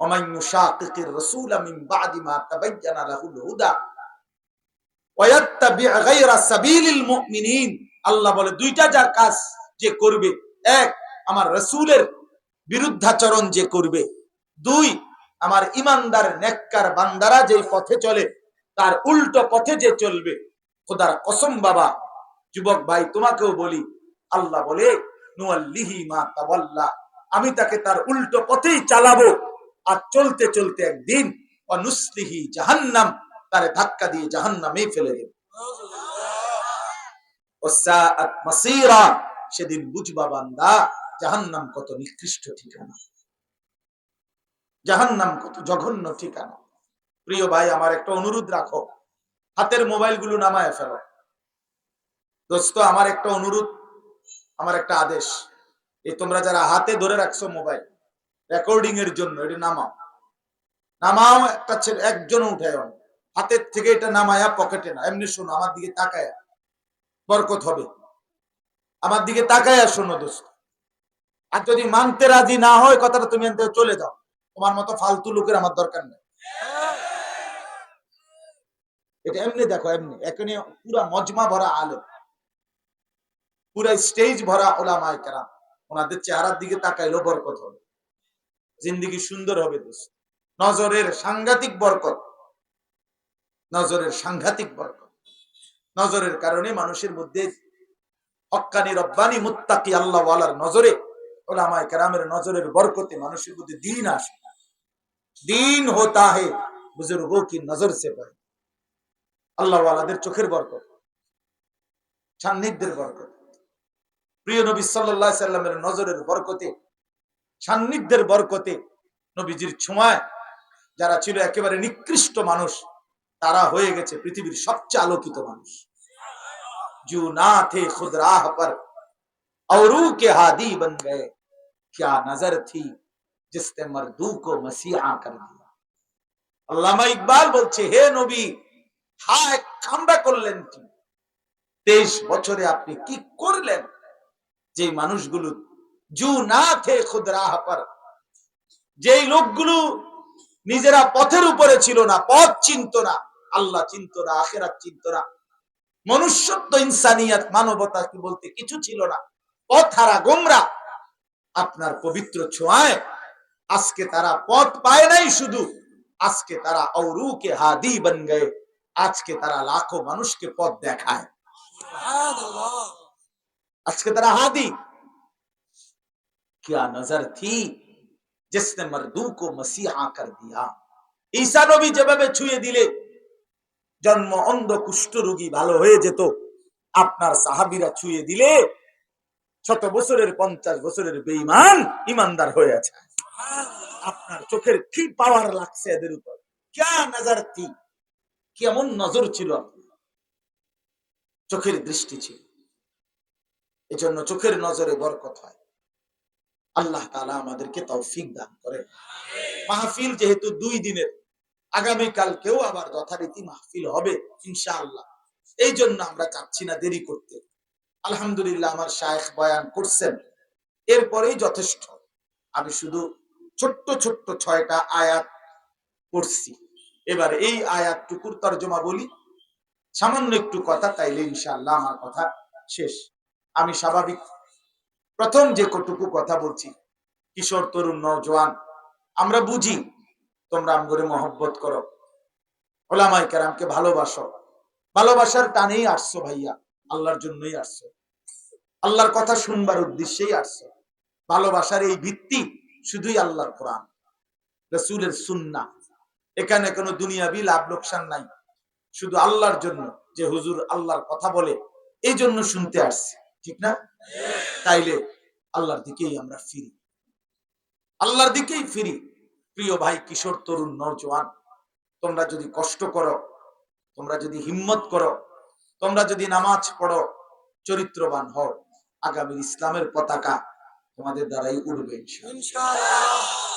ومن يشاقق الرسول من بعد ما تبين له الهدى ويتبع غير سبيل المؤمنين আল্লাহ বলে দুইটা যা কাজ যে করবে এক আমার রসুলের বিরুদ্ধাচরণ যে করবে দুই আমার ইমানদার নেককার বান্দারা যেই পথে চলে তার উল্টো পথে যে চলবে খোদার কসম বাবা যুবক ভাই তোমাকেও বলি আল্লাহ বলে নুয়াল্লিহি মা তাওয়াল্লা আমি তাকে তার উল্টো পথেই চালাবো আর চলতে চলতে একদিন অনুসলিহি জাহান্নাম, তারে ধাক্কা দিয়ে জাহান্নামেই ফেলে দেব। সেদিন বুঝবা বান্দা, জাহান্নাম কত নিকৃষ্ট ঠিকানা। জাহান্নাম কত জঘন্য ঠিকানা। প্রিয় ভাই, আমার একটা অনুরোধ রাখো। হাতের মোবাইলগুলো নামায় ফেলো। দোস্ত, আমার একটা অনুরোধ, আমার একটা আদেশ। এই তোমরা যারা হাতে ধরে রাখছো মোবাইল রেকর্ডিং এর জন্য, এটা নামাও। নামাও একটা ছেলে একজন উঠায় হাতের থেকে এটা নামায়া পকেটে না। এমনি শোনো, আমার দিকে তাকায়া। বরকত হবে। আমার দিকে তাকায়া শোনো দোস্ত। আর যদি মানতে রাজি না হয়, কথাটা তুমি এনতে চলে যাও। তোমার মতো ফালতু লোকের আমার দরকার নেই। এটা এমনি দেখো, এমনি। এখানে পুরা মজমা ভরা আলো পুরা স্টেজ ভরা ওলামায় কেরাম। ওনাদের চেহারার দিকে তাকাইলো বরকত হবে। জিন্দিগি সুন্দর হবে দোস্ত। নজরের সাংঘাতিক বরকত। নজরের সাংঘাতিক বরকত। নজরের কারণে মানুষের মধ্যে হক্কানি রব্বানি, মুত্তাকি, আল্লাহ ওয়ালার নজরে, ওলামায় কেরামের নজরের বরকতে মানুষের মধ্যে দিন আসে। দিন হোতা হে, বুজুর্গো কি নজর সে পায় আল্লাহ ওয়ালাদের চোখের বরকত, সান্নিধ্যের বরকত। প্রিয় নবী সাল্লাহ সাল্লামের নজরের বরকতে সান্নিধ্যের বরকতে নবীজির ছোঁয়ায় যারা ছিল একেবারে নিকৃষ্ট মানুষ তারা হয়ে গেছে পৃথিবীর সবচেয়ে আলোকিত মানুষ জু না থে খুদ রাহ पर औरू के हादी बन गए क्या नजर थी जिसने मर्दू को मसीहा कर दिया আল্লামা ইকবাল বলছে হে নবী হায় কামড়া করলেন কি তেইশ বছরে আপনি কি করলেন যে মানুষগুলো জু না থে খুদ রাহ যেই লোকগুলো নিজেরা পথের উপরে ছিল না পথ চিনত না আল্লাহ চিন্ত না আখেরাত চিন্ত না। মনুষ্যত্ব ইনসানিয়াত মানবতা কি বলতে কিছু ছিল না। পথ হারা গোমরা আপনার পবিত্র ছোঁয়ায়। আজকে তারা পথ পায় নাই শুধু আজকে তারা ঔরুকে হাদি বন গয়ে আজকে তারা লাখো মানুষকে পথ দেখায়। আজকে তারা হাদি। क्या नजर थी जिसने मर्दू को मसीहा कर दिया ঈসা নবী যেভাবে ছুঁয়ে দিলে জন্ম অন্ধ কুষ্ঠ রোগী ভালো হয়ে যেত আপনার সাহাবিরা ছুঁয়ে দিলে শত বছরের পঞ্চাশ বছরের বেইমান ইমানদার হয়ে আছে আপনার চোখের কি পাওয়ার লাগছে এদের উপর ক্যা নজর থি কেমন নজর ছিল আপনার চোখের দৃষ্টি ছিল এজন্য চোখের নজরে বরকত হয় আল্লাহ তালা আমাদেরকে তৌফিক দান করে মাহফিল যেহেতু দুই দিনের আগামী কালকেও আবার যথারীতি মাহফিল হবে, ইনশাআল্লাহ। এই জন্য আমরা চাচ্ছি না দেরি করতে। আলহামদুলিল্লাহ আমার শায়েখ বয়ান করছেন। এরপরেই যথেষ্ট। আমি শুধু ছোট্ট ছোট্ট ছয়টা আয়াত পড়ছি। এবার এই আয়াত টুকুর তর্জমা বলি। সামান্য একটু কথা, তাইলে ইনশাআল্লাহ আমার কথা শেষ। আমি স্বাভাবিক প্রথম যে কটুকু কথা বলছি, কিশোর, তরুণ নজওয়ান আমরা বুঝি, তোমরা আমগরে মহব্বত করো। ওলামাই কেরামকে ভালোবাসো। ভালোবাসার টানেই আসছো ভাইয়া, আল্লাহর জন্যই আসছো। আল্লাহর কথা শুনবার উদ্দেশ্যেই আসছো। ভালোবাসার এই ভিত্তি শুধুই আল্লাহর কোরআন, রসুলের সুন্না এখানে কোনো দুনিয়াবি লাভ লোকসান নাই। শুধু আল্লাহর জন্য যে হুজুর আল্লাহর কথা বলে, এই জন্য শুনতে আসছে। ঠিক না? তাইলে আল্লাহর দিকেই আমরা ফিরি। আল্লাহর দিকেই ফিরি। প্রিয় ভাই, কিশোর, তরুণ নৌজওয়ান তোমরা যদি কষ্ট করো, তোমরা যদি হিম্মত করো, তোমরা যদি নামাজ পড়ো, চরিত্রবান হও আগামী ইসলামের পতাকা তোমাদের দ্বারাই উঠবে ইনশাআল্লাহ।